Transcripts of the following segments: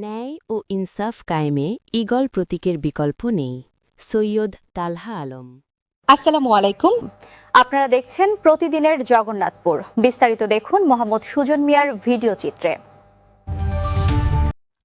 ন্যায় ও ইনসাফ কায়েমে ইগল প্রতীকের বিকল্প নেই। সৈয়দ তালহা আলম। আসসালামু আলাইকুম। আপনারা দেখছেন প্রতিদিনের জগন্নাথপুর। বিস্তারিত দেখুন মোহাম্মদ সুজন মিয়ার ভিডিও চিত্রে।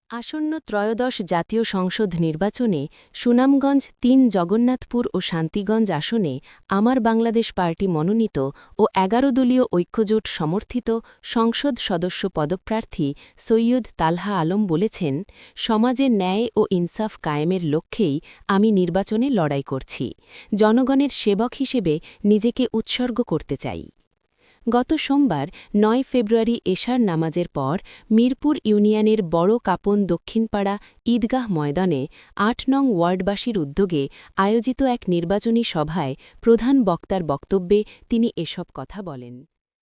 আসন্ন ত্রয়োদশ জাতীয় সংসদ নির্বাচনে সুনামগঞ্জ, তিন জগন্নাথপুর ও শান্তিগঞ্জ আসনে আমার বাংলাদেশ পার্টি মনোনীত ও এগারো দলীয় ঐক্যজোট সমর্থিত সংসদ সদস্য পদপ্রার্থী সৈয়দ তালহা আলম বলেছেন, সমাজে ন্যায় ও ইনসাফ কায়েমের লক্ষ্যেই আমি নির্বাচনে লড়াই করছি। জনগণের সেবক হিসেবে নিজেকে উৎসর্গ করতে চাই। গত সোমবার নয় ফেব্রুয়ারি এশার নামাজের পর মিরপুর ইউনিয়নের বড় কাপন দক্ষিণপাড়া ঈদগাহ ময়দানে আট নং ওয়ার্ডবাসীর উদ্যোগে আয়োজিত এক নির্বাচনী সভায় প্রধান বক্তার বক্তব্যে তিনি এসব কথা বলেন।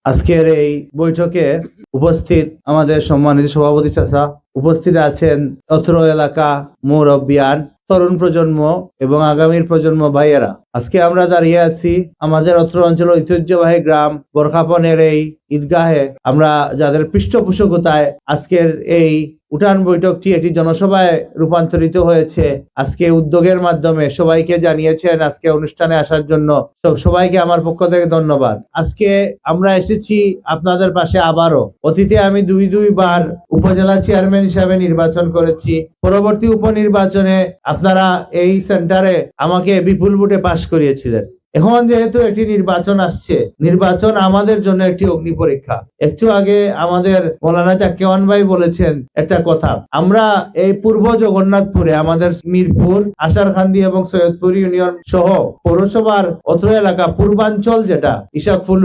আজকের এই বৈঠকে উপস্থিত আমাদের সম্মানিত সভাপতি চাচা, উপস্থিত আছেন অত্র এলাকা মুরব্বিয়ান তরুণ প্রজন্ম এবং আগামীর প্রজন্ম ভাইয়েরা, আজকে আমরা দাঁড়িয়ে আছি আমাদের অত্র অঞ্চল ঐতিহ্যবাহী গ্রাম বরখাপনের এই ঈদগাহে। আমরা যাদের পৃষ্ঠপোষকতায় আজকের এই উঠান বৈঠকটি একটি জনসভায় রূপান্তরিত হয়েছে। আজকে উদ্যোগের মাধ্যমে সবাইকে জানিয়েছেন আজকে অনুষ্ঠানে আসার জন্য। সব সবাইকে আমার পক্ষ থেকে ধন্যবাদ। আজকে আমরা এসেছি আপনাদের পাশে আবারও। অতীতে আমি দুই দুইবার উপজেলা চেয়ারম্যান হিসাবে নির্বাচন করেছি। পরবর্তী উপনির্বাচনে আপনারা এই সেন্টারে আমাকে বিপুল ভোটে পাশ করিয়েছিলেন। এখন যেহেতু একটি নির্বাচন আসছে, নির্বাচন আমাদের জন্য একটি অগ্নি পরীক্ষা। একটু আগে আমাদের মৌলানা চাকিওয়ান ভাই বলেছেন একটা কথা, আমরা এই পূর্ব জগন্নাথপুরে আমাদের মিরপুর, আশারখান্দি এবং সৈয়দপুর ইউনিয়ন সহ পৌরসভার অত্র এলাকা, পূর্বাঞ্চল যেটা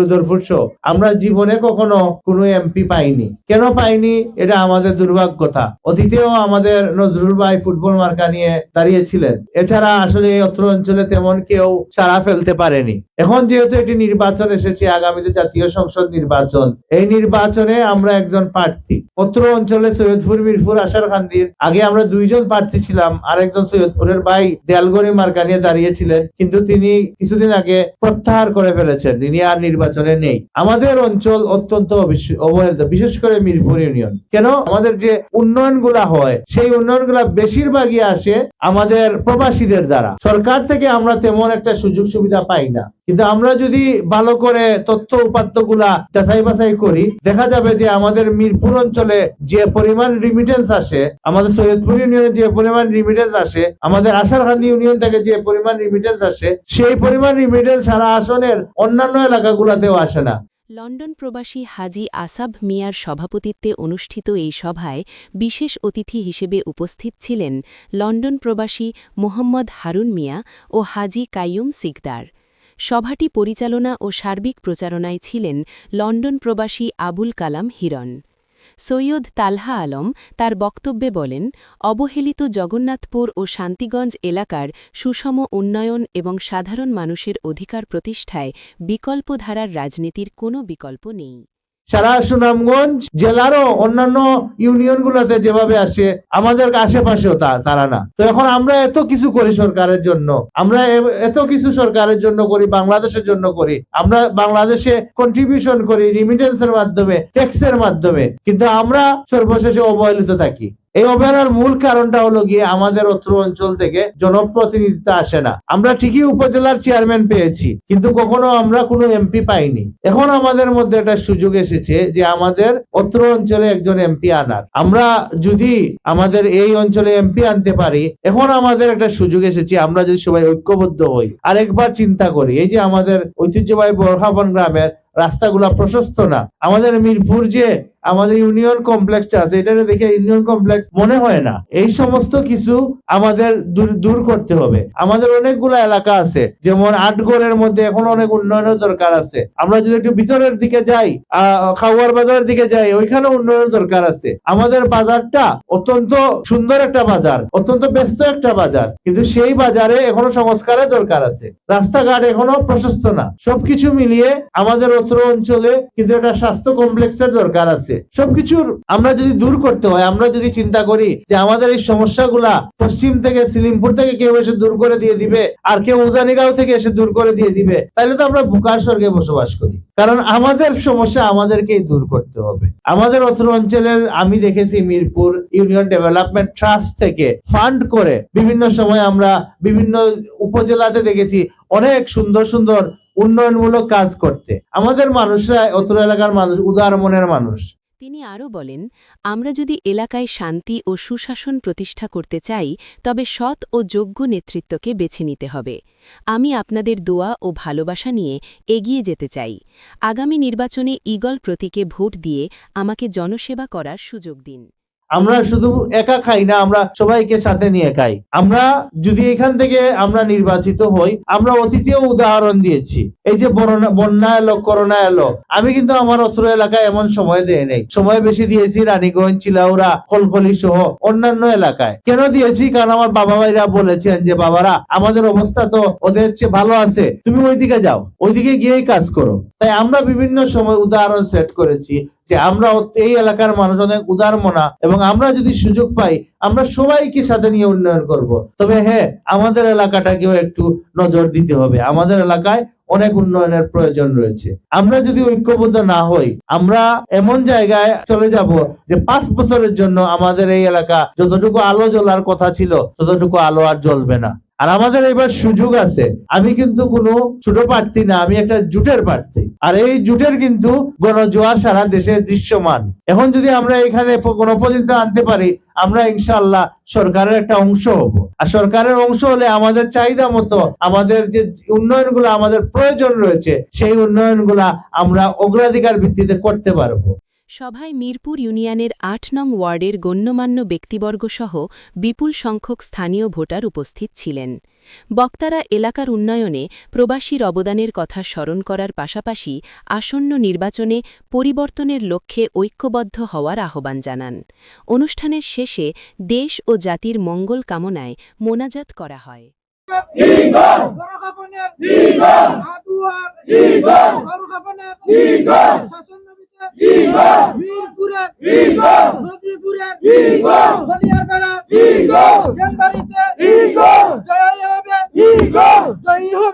উদরপুর সহ, আমরা জীবনে কখনো কোনো এমপি পাইনি। কেন পাইনি? এটা আমাদের দুর্ভাগ্যতা। অতীতেও আমাদের নজরুল ভাই ফুটবল মার্কা নিয়ে দাঁড়িয়েছিলেন। এছাড়া আসলে এই অত্র অঞ্চলে তেমন কেউ সাড়া ফেলতে পারেনি। এখন যেহেতু একটি নির্বাচন এসেছে, আগামীতে জাতীয় সংসদ নির্বাচন, এই নির্বাচনে আমরা একজন প্রার্থী। অত্র অঞ্চলে সৈয়দপুর, মিরপুর, আশার খান্দির। আগে আমরা দুইজন প্রার্থী ছিলাম, আরেকজন সৈয়দপুরের ভাই দেয়ালগড়ি মার্কা নিয়ে দাঁড়িয়েছিলেন, কিন্তু তিনি কিছুদিন আগে প্রত্যাহার করে ফেলেছেন, তিনি আর নির্বাচনে নেই। আমাদের অঞ্চল অত্যন্ত অবহেলিত, বিশেষ করে মিরপুর ইউনিয়ন। কেন? আমাদের যে উন্নয়নগুলা হয়, সেই উন্নয়নগুলা বেশিরভাগই আসে আমাদের প্রবাসীদের দ্বারা। সরকার থেকে আমরা তেমন একটা সুযোগ সুবিধা পাই না। কিন্তু আমরা যদি ভালো করে তথ্য উপাত্তগুলা যাচাই বাছাই করি, দেখা যাবে যে আমাদের মিরপুর অঞ্চলে যে পরিমাণ রিমিটেন্স আসে, আমাদের সৈয়দপুর ইউনিয়নে যে পরিমাণ রিমিটেন্স আসে, আমাদের আশারখান্দি ইউনিয়ন থেকে যে পরিমাণ রিমিটেন্স আসে, সেই পরিমাণ রিমিটেন্স সারা আসনের অন্যান্য এলাকাগুলোতেও আসে না। লন্ডন প্রবাসী হাজি আসাব মিয়ার সভাপতিত্বে অনুষ্ঠিত এই সভায় বিশেষ অতিথি হিসেবে উপস্থিত ছিলেন লন্ডন প্রবাসী মোহাম্মদ হারুন মিয়া ও হাজি কাইয়ুম সিকদার। সভাটি পরিচালনা ও সার্বিক প্রচারণায় ছিলেন লন্ডন প্রবাসী আবুল কালাম হিরণ। সৈয়দ তালহা আলম তার বক্তব্যে বলেন, অবহেলিত জগন্নাথপুর ও শান্তিগঞ্জ এলাকার সুষম উন্নয়ন এবং সাধারণ মানুষের অধিকার প্রতিষ্ঠায় বিকল্পধারার রাজনীতির কোনো বিকল্প নেই। সারা সুনামগঞ্জ জেলারও অন্যান্য ইউনিয়ন গুলোতে যেভাবে আসে, আমাদের আশেপাশেও তা- তারা না। তো এখন আমরা এত কিছু করি সরকারের জন্য। আমরা এত কিছু সরকারের জন্য করি, বাংলাদেশের জন্য করি। আমরা বাংলাদেশে কন্ট্রিবিউশন করি রিমিটেন্সের মাধ্যমে ট্যাক্সের মাধ্যমে। কিন্তু আমরা সর্বশেষে অবহেলিত থাকি। এই অবহেলার মূল কারণটা হলো গিয়ে আমাদের অত্র অঞ্চল থেকে জনপ্রতিনিধিত্ব আসে না। আমরা ঠিকই উপজেলার চেয়ারম্যান পেয়েছি, কিন্তু কখনো আমরা কোনো এমপি পাইনি। এখন আমাদের মধ্যে একটা সুযোগ এসেছে যে আমাদের অত্র অঞ্চলে একজন এমপি আনার। আমরা যদি আমাদের এই অঞ্চলে এমপি আনতে পারি, এখন আমাদের একটা সুযোগ এসেছে, আমরা যদি সবাই ঐক্যবদ্ধ হই। আরেকবার চিন্তা করি, এই যে আমাদের ঐতিহ্যবাহী বরখাপন গ্রামের রাস্তাগুলা প্রশস্ত না। আমাদের মিরপুর যে আমাদের ইউনিয়ন কমপ্লেক্সটা আছে এটা দেখে ইউনিয়ন কমপ্লেক্স মনে হয় না। এই সমস্ত কিছু আমাদের দূর করতে হবে। আমাদের অনেকগুলো এলাকা আছে, যেমন আটগড়ের মধ্যে এখন অনেক উন্নয়নের দরকার আছে। আমরা যদি একটু ভিতরের দিকে যাই খাওয়ার বাজারের দিকে যাই, ওইখানে উন্নয়নের দরকার আছে। আমাদের বাজারটা অত্যন্ত সুন্দর একটা বাজার, অত্যন্ত ব্যস্ত একটা বাজার। কিন্তু সেই বাজারে এখনও সংস্কারের দরকার আছে। রাস্তাঘাট এখনও প্রশস্ত না। সবকিছু মিলিয়ে আমাদের অত্র অঞ্চলে কিন্তু একটা স্বাস্থ্য কমপ্লেক্সের দরকার আছে। সবকিছুর আমরা যদি দূর করতে হয়, আমরা যদি চিন্তা করি যে আমাদের এই সমস্যাগুলা পশ্চিম থেকে সিলিমপুর থেকে কেউ এসে দূর করে দিয়ে দিবে, আর কেউ উজানিগাঁও থেকে এসে দূর করে দিয়ে দিবে, তাহলে তো আমরা বুকার স্বর্গে বসবাস করি। কারণ আমাদের সমস্যা আমাদেরকেই দূর করতে হবে। আমাদের অত্র অঞ্চলের আমি দেখেছি মিরপুর ইউনিয়ন ডেভেলপমেন্ট ট্রাস্ট থেকে ফান্ড করে বিভিন্ন সময় আমরা বিভিন্ন উপজেলাতে দেখেছি অনেক সুন্দর সুন্দর উন্নয়নমূলক কাজ করতে। আমাদের মানুষরা অত্র এলাকার মানুষ, উদার মনের মানুষ। তিনি আরও বলেন, আমরা যদি এলাকায় শান্তি ও সুশাসন প্রতিষ্ঠা করতে চাই, তবে সৎ ও যোগ্য নেতৃত্বকে বেছে নিতে হবে। আমি আপনাদের দোয়া ও ভালোবাসা নিয়ে এগিয়ে যেতে চাই। আগামী নির্বাচনে ইগল প্রতীকে ভোট দিয়ে আমাকে জনসেবা করার সুযোগ দিন। আমরা শুধু একা খাই না, আমরা সবাইকে সাথে নিয়ে খাই। আমরা যদি এখান থেকে আমরা নির্বাচিত হই, আমরা অতীতেও উদাহরণ দিয়েছি। এই যে বন্যা এলো, করোনা এলো, আমি কিন্তু আমার অত্র এলাকায় এমন সময় দেয় নেই। সময় বেশি দিয়েছি রানীগঞ্জ, চিলাউরা কলকলি সহ অন্যান্য এলাকায়। কেন দিয়েছি? কারণ আমার বাবা ভাইরা বলেছেন যে, বাবারা, আমাদের অবস্থা তো ওদের চেয়ে ভালো আছে। তুমি ওইদিকে যাও, ওইদিকে গিয়েই কাজ করো। তাই আমরা বিভিন্ন সময় উদাহরণ সেট করেছি। যে আমরা এই এলাকার মানুষ অনেক উদার মনা, এবং আমরা যদি সুযোগ পাই, আমরা সবাইকে সাথে নিয়ে উন্নয়ন করব। তবে হ্যাঁ আমাদের এলাকাটাকেও একটু নজর দিতে হবে। আমাদের এলাকায় অনেক উন্নয়নের প্রয়োজন রয়েছে। আমরা যদি ঐক্যবদ্ধ না হই, আমরা এমন জায়গায় চলে যাব যে পাঁচ বছরের জন্য আমাদের এই এলাকা যতটুকু আলো জ্বলার কথা ছিল, ততটুকু আলো আর জ্বলবে না। আর আমাদের এবার সুযোগ আছে। আমি কিন্তু কোনো ছোট প্রার্থী না, আমি একটা জুটের প্রার্থী। আর এই জুটের কিন্তু গণজোয়ার সারা দেশে দৃশ্যমান। এখন যদি আমরা এখানে গণপ্রতিনিধিত্ব আনতে পারি, আমরা ইনশাআল্লাহ সরকারের একটা অংশ হব। আর সরকারের অংশ হলে আমাদের চাহিদা মতো, আমাদের যে উন্নয়নগুলো আমাদের প্রয়োজন রয়েছে, সেই উন্নয়নগুলা আমরা অগ্রাধিকার ভিত্তিতে করতে পারব। সভায় মিরপুর ইউনিয়নের আট নং ওয়ার্ডের গণ্যমান্য ব্যক্তিবর্গসহ বিপুল সংখ্যক স্থানীয় ভোটার উপস্থিত ছিলেন। বক্তারা এলাকার উন্নয়নে প্রবাসীর অবদানের কথা স্মরণ করার পাশাপাশি আসন্ন নির্বাচনে পরিবর্তনের লক্ষ্যে ঐক্যবদ্ধ হওয়ার আহ্বান জানান। অনুষ্ঠানের শেষে দেশ ও জাতির মঙ্গল কামনায় মোনাজাত করা হয়। মিরপুরে নদীপুরে হলিয়ারপাড়া জয়ী হবে জয়ী হোক।